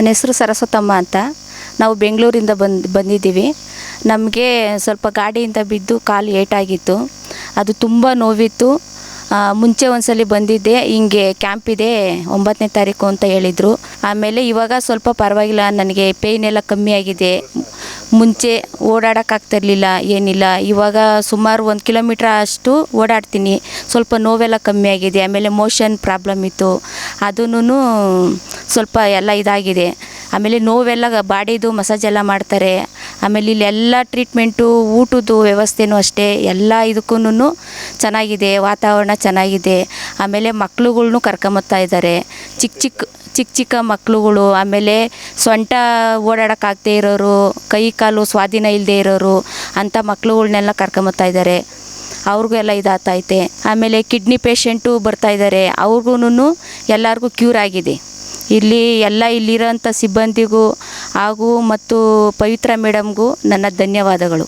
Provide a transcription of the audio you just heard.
ನನ್ನ ಹೆಸರು ಸರಸ್ವತಮ್ಮ ಅಂತ. ನಾವು ಬೆಂಗಳೂರಿಂದ ಬಂದು, ಬಂದಿದ್ದೀವಿ. ನಮಗೆ ಸ್ವಲ್ಪ ಗಾಡಿಯಿಂದ ಬಿದ್ದು ಕಾಲು ಏಟಾಗಿತ್ತು. ಅದು ತುಂಬ ನೋವಿತ್ತು. ಮುಂಚೆ ಒಂದ್ಸಲಿ ಬಂದಿದ್ದೆ, ಹಿಂಗೆ ಕ್ಯಾಂಪ್ ಇದೆ ಒಂಬತ್ತನೇ ತಾರೀಕು ಅಂತ ಹೇಳಿದರು. ಆಮೇಲೆ ಇವಾಗ ಸ್ವಲ್ಪ ಪರವಾಗಿಲ್ಲ, ನನಗೆ ಪೇಯ್ನ್ ಎಲ್ಲ ಕಮ್ಮಿ ಆಗಿದೆ. ಮುಂಚೆ ಓಡಾಡೋಕ್ಕಾಗ್ತಿರ್ಲಿಲ್ಲ ಏನಿಲ್ಲ. ಇವಾಗ ಸುಮಾರು ಒಂದು ಕಿಲೋಮೀಟ್ರ್ ಅಷ್ಟು ಓಡಾಡ್ತೀನಿ. ಸ್ವಲ್ಪ ನೋವೆಲ್ಲ ಕಮ್ಮಿ ಆಗಿದೆ, ಆಮೇಲೆ ಮೋಷನ್ ಪ್ರಾಬ್ಲಮ್ ಇತ್ತು. ಅದೂ ಸ್ವಲ್ಪ ಎಲ್ಲ ಇದಾಗಿದೆ. ಆಮೇಲೆ ನೋವೆಲ್ಲ ಬಾಡಿದು ಮಸಾಜ್ ಎಲ್ಲ ಮಾಡ್ತಾರೆ. ಆಮೇಲೆ ಇಲ್ಲಿ ಎಲ್ಲ ಟ್ರೀಟ್ಮೆಂಟು, ಊಟದ್ದು ವ್ಯವಸ್ಥೆನೂ ಅಷ್ಟೇ, ಎಲ್ಲ ಇದಕ್ಕೂ ಚೆನ್ನಾಗಿದೆ, ವಾತಾವರಣ ಚೆನ್ನಾಗಿದೆ. ಆಮೇಲೆ ಮಕ್ಳುಗಳ್ನೂ ಕರ್ಕೊಂಬತ್ತಾ ಇದ್ದಾರೆ. ಚಿಕ್ಕ ಚಿಕ್ಕ ಚಿಕ್ಕ ಚಿಕ್ಕ ಮಕ್ಳುಗಳು, ಆಮೇಲೆ ಸೊಂಟ ಓಡಾಡೋಕ್ಕಾಗದೇ ಇರೋರು, ಕೈ ಕಾಲು ಸ್ವಾಧೀನ ಇಲ್ಲದೆ ಇರೋರು, ಅಂಥ ಮಕ್ಳುಗಳ್ನೆಲ್ಲ ಕರ್ಕೊಂಬತ್ತಾ ಇದ್ದಾರೆ. ಅವ್ರಿಗೂ ಎಲ್ಲ ಇದಾಗ್ತೈತೆ ಆಮೇಲೆ ಕಿಡ್ನಿ ಪೇಷಂಟು ಬರ್ತಾ ಇದ್ದಾರೆ. ಅವ್ರಿಗೂ ಎಲ್ಲರಿಗೂ ಕ್ಯೂರ್ ಆಗಿದೆ. ಇಲ್ಲಿ ಎಲ್ಲ ಇಲ್ಲಿರೋಂಥ ಸಿಬ್ಬಂದಿಗೂ ಹಾಗೂ ಮತ್ತು ಪವಿತ್ರ ಮೇಡಮ್ಗೂ ನನ್ನ ಧನ್ಯವಾದಗಳು.